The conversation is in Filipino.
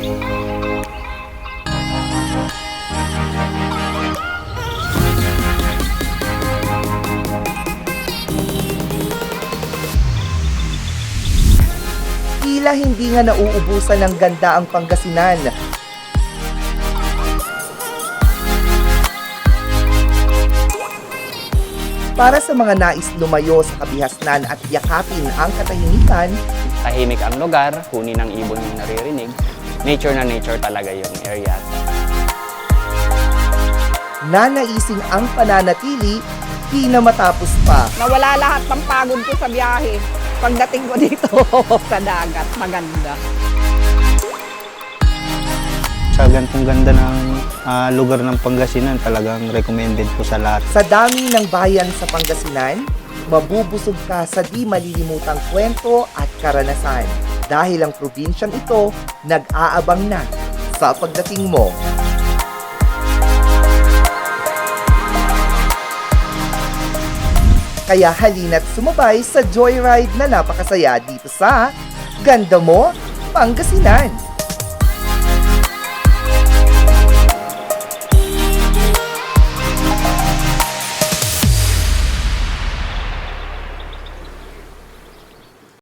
Tila hindi nga nauubusan ng ganda ang Pangasinan. Para sa mga nais lumayo sa kabihasnan at yakapin ang katahimikan, Tahimik ang lugar, huni ng ibon yung naririnig. Nature na nature talaga yung area. Nanaising ang pananatili, di na matapos pa. Nawala lahat ng pagod ko sa biyahe. Pagdating ko dito sa dagat, maganda. Sa gantong ganda ng ah, lugar ng Pangasinan, talagang recommended po sa lahat. Sa dami ng bayan sa Pangasinan, mabubusog ka sa di malilimutang kwento at karanasan. Dahil ang probinsyang ito nag-aabang na sa pagdating mo. Kaya halina't sumabay sa joyride na napakasaya dito sa Ganda Mo, Pangasinan.